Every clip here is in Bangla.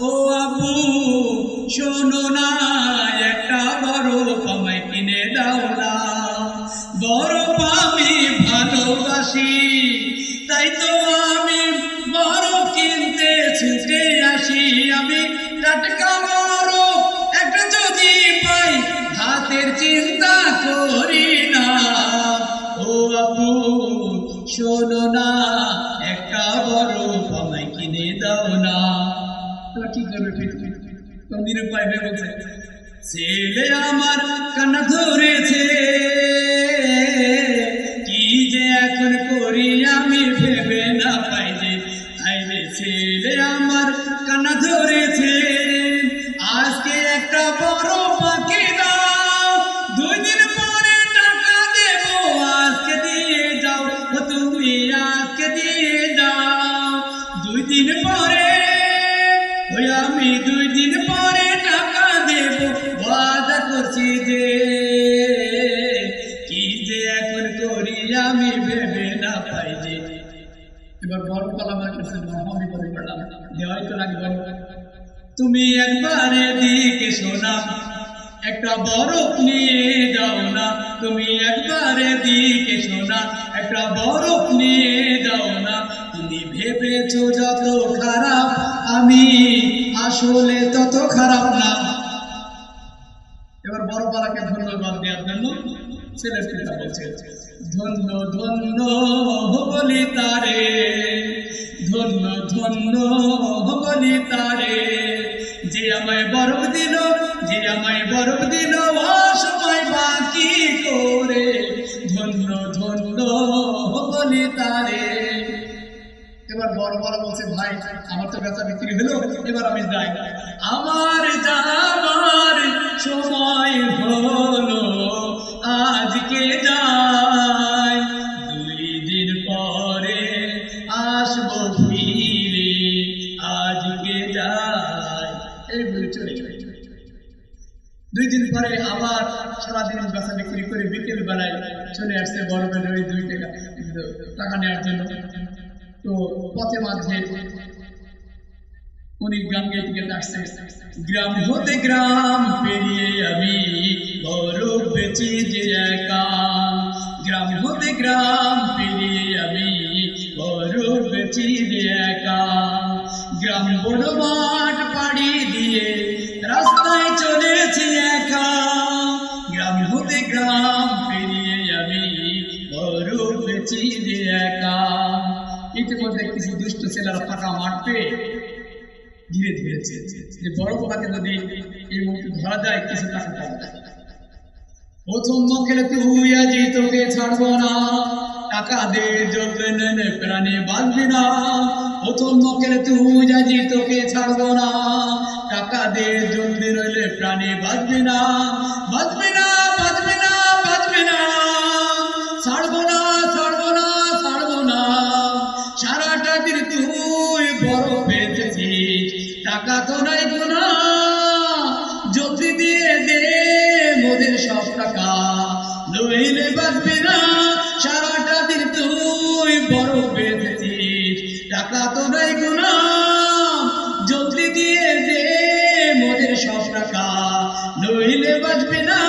ও আপু শোনো না, একটা বড় আমায় কিনে দাও না। বরফ আমি ভালোবাসি, তাই তো আমি বরফ কিনতে ছুটে আসি। আমি টাটকা বরফ একটা যদি পাই, হাতের চিন্তা করি না। ও আপু শোনো না, একটা বরফ আমায় কিনে দাও না। তোরা কি করবে পৃথিবী তোর নিরুপায় হয়ে বলছে ছেলে আমার কান্না ধরেছে। তুমি একবারে দিকে শোনা, একটা বরফ নিয়ে যাও না। তুমি একবারে দিকে শোনা, একটা বরফ নিয়ে যাও না। তুমি ভেবেছো যত খারাপ, আমি আসলে তত খারাপ না। এবার বড় পালাকে ধন্যবাদ দেওয়ার জন্য ছেলের পিতা বলছে, ধন্য ধন্য বলি তারে। ধন্য ধন্য বলি তারে। যে আমায় বরফ দিল, যে আমায় বরফ দিল সময় বাকি করে। ধন্য ধন্য বলি তারে। এবার বড় বড় বলছে, ভাই, আমার তো বেচা বিক্রি হলো, এবার আমি যাই। আমার যাবার দুই দিন পরে আবার সারাদিন বেচা বিক্রি করে বিকেল বেলায় চলে আসছে বড় ওই দুই টাকা টাকা নেওয়ার জন্য। তো পথে মাঝে উনি গ্রাম গেট আসছে। গ্রাম হতে গ্রাম পেরিয়ে আমি গৌরব বেঁচে যে গ্রাম হতে গ্রাম পেরিয়ে দুষ্ট ছেলেরা ফাঁকা পেয়ে ধীরে ধীরেছে যে বড় পোকাকে যদি এই মুহূর্তে ধরা যায়, কিছু টাকা পাওয়া যায় প্রথম মকেলে তুই আজি তোকে ছাড়বো না। টাকা দে জ্বলবে প্রাণে না। প্রথম মকেলে তুই আজি তোকে ছাড়বো না। টাকা দে জ্বলবে রইলে প্রাণে বাঁধবি না। বাঁধবি না টাকা তো নাই গোনা যদি দিয়ে দে মোদের সব টাকা। নইলে বাঁচবে না, সারাটা দিন তুই বড় বেঁচেছিস। টাকা তো নাই গোনা যদি দিয়ে দে মোদের সব টাকা। নইলে বাঁচবে না,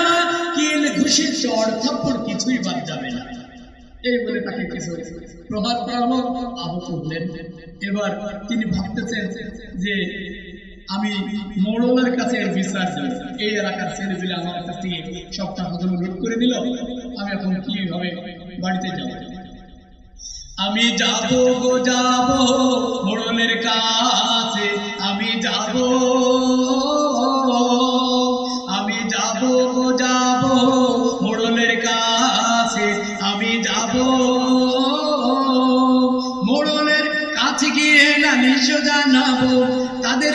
কিল ঘুষির চড় থাপ্পড় কিছুই না। এই বলে তাকে কিছু প্রহার করা হলো আহত হলেন এবার তিনি ভাবতেছেন যে আমি মোড়লের কাছে বিশ্বাস দিই এই এলাকার ছেলেপিলে আমার কাছ থেকে সব টাকাগুলো লুট করে দিল, আমি এখন কীভাবে বাড়িতে যাব? আমি যাব গো, যাব মোড়লের কাছে, আমি যাব।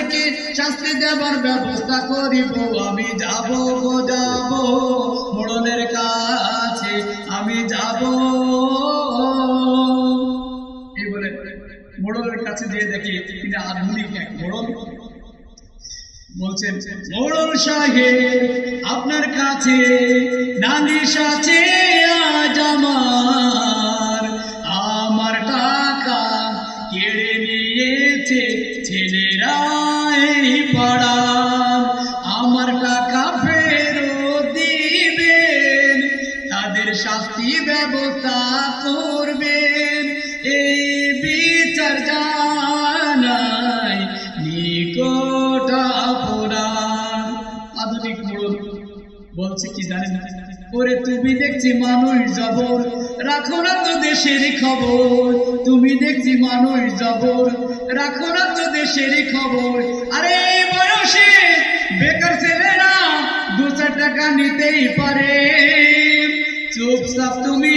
তাদেরকে শাস্তি দেবার ব্যবস্থা করিব, আমি যাব যাব। মোড়লের কাছে আমি যাব। এই বলে কাছে দেখি তিনি আধুনিক এক বলছেন আপনার কাছে নালিশ আছে আজ আমার। তাদের শাস্তি ব্যবস্থা করবেন। এই বিচার জানাই নিকট অপরাধ। আধুনিক বলছে কি জানেন? ওরে তুমি দেখছি মানুষ জবর, রাখো না তো দেশের খবর। তুমি দেখছি মানুষ জবর, রাখো না তো দেশের খবর। আরে বয়সে বেকার ছেলেরা দু চার টাকা নিতেই পারে। চুপচাপ তুমি,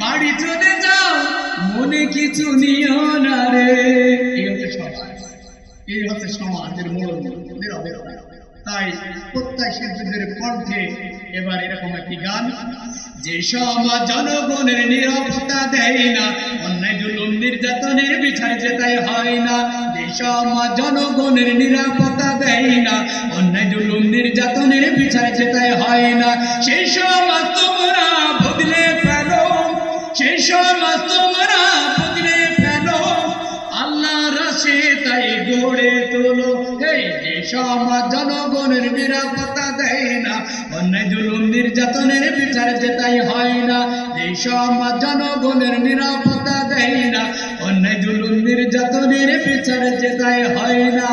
বাড়ি চলে যাও, মনে কিছু নিও না রে। এই হচ্ছে সমাজ। এই হচ্ছে সমাজের মূল তাই প্রত্যাশীদের কণ্ঠে এবার এরকম একটি গান, যে সমাজ জনগণের নিরাপত্তা দেয় না, অন্যায়, জুলুম, নির্যাতনের বিচার যেটাই হয় না, যে সমাজ জনগণের নিরাপত্তা দেয় না, অন্যায়, জুলুম, নির্যাতনের বিচার যেটাই হয় না সেই সব তোমরা বদলে ফেলো সেই সমাজ তোমরা বদলে ফেলো আল্লাহ রাশে তাই গড়ে তোলো, এই যে সমাজ জনগণের নিরাপত্তা দেয় না। অন্যায় জুলুম, নির্যাতনের বিচার যেটাই হয় না। এই সমাজ জনগণের নিরাপত্তা দেয় না। অন্যায় জুলুম, নির্যাতনের বিচার যেটাই হয় না।